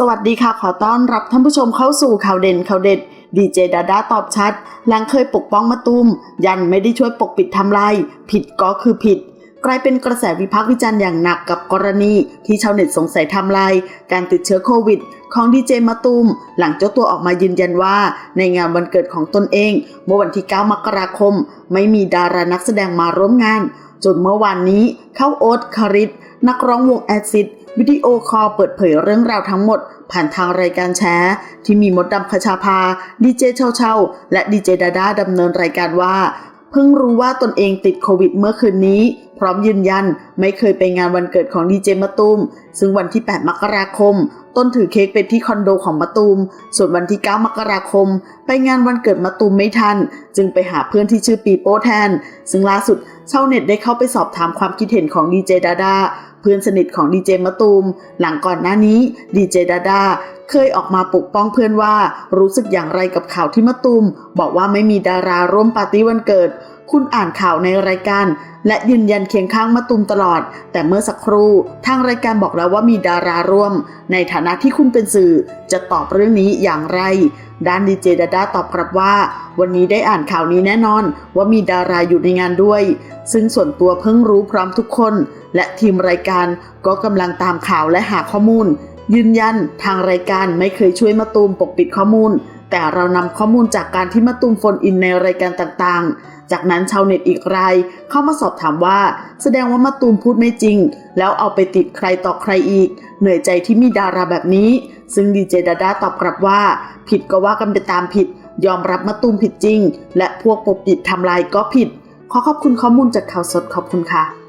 สวัสดีค่ะ ขอต้อนรับท่านผู้ชมเข้าสู่ข่าวเด่นข่าวเด็ดดีเจดาด้าตอบชัดหลังเคยปกป้องมาตุ้ม ยันไม่ได้ช่วยปกปิดทำลายผิดก็คือผิด กลายเป็นกระแสวิพากษ์วิจารณ์อย่างหนักกับกรณี ที่ชาวเน็ตสงสัยทำลายการติดเชื้อโควิด ของดีเจมาตุ้ม หลังเจ้าตัวออกมายืนยันว่า ในงานวันเกิดของตนเองเมื่อวันที่ 9 มกราคม ไม่มีดารานักแสดงมาร่วมงานจนเมื่อวานนี้เข้าโอ๊ตคาริสนักร้องวงแอซิด วิดีโอคอลเปิดเผยเรื่องราวทั้งหมด ผ่านทางรายการแชร์ที่มีมดดำคชาภาดีเจเชาเชาและดีเจดาด้าดำเนินรายการว่า เพิ่งรู้ว่าตนเองติดโควิดเมื่อคืนนี้ พร้อมยืนยันไม่เคยไปงานวันเกิดของดีเจมะตูม ซึ่งวันที่ 8 มกราคม ต้นถือเค้กไปที่คอนโดของมะตูม ส่วนวันที่ 9 มกราคม ไปงานวันเกิดมะตูมไม่ทัน จึงไปหาเพื่อนที่ชื่อปีโป้แทน ซึ่งล่าสุดชาวเน็ตได้เข้าไปสอบถามความคิดเห็นของดีเจดาดาเพื่อนสนิทของดีเจมะตูม หลังก่อนหน้านี้ดีเจดาดาเคยออกมาปกป้องเพื่อนว่า รู้สึกอย่างไรกับข่าวที่มะตูม บอกว่าไม่มีดาราร่วมปาร์ตี้วันเกิด คุณอ่านข่าวในรายการ และยืนยันเคียงข้างมะตูมตลอด แต่เมื่อสักครู่ทางรายการบอกแล้วว่ามีดาราร่วม ในฐานะที่คุณเป็นสื่อจะตอบเรื่องนี้อย่างไร ด้านดีเจดาด้าตอบกลับว่า วันนี้ได้อ่านข่าวนี้แน่นอน ว่ามีดาราอยู่ในงานด้วย ซึ่งส่วนตัวเพิ่งรู้พร้อมทุกคน และทีมรายการก็กำลังตามข่าวและหาข้อมูล ยืนยันทางรายการไม่เคยช่วยมะตูมปกปิดข้อมูล แต่เรานำข้อมูลจากการที่มะตูมโฟนอินในรายการต่างๆ จากนั้นชาวเน็ตอีกรายเข้ามาสอบถามว่า แสดงว่ามะตูมพูดไม่จริง แล้วเอาไปติดใครต่อใครอีก เหนื่อยใจที่มีดาราแบบนี้ ซึ่งดีเจดาดาตอบกลับว่า ผิดก็ว่ากันไปตามผิด ยอมรับมะตูมผิดจริง และพวกปกปิดทำลายก็ผิด ขอขอบคุณข้อมูลจากข่าวสดขอบคุณค่ะ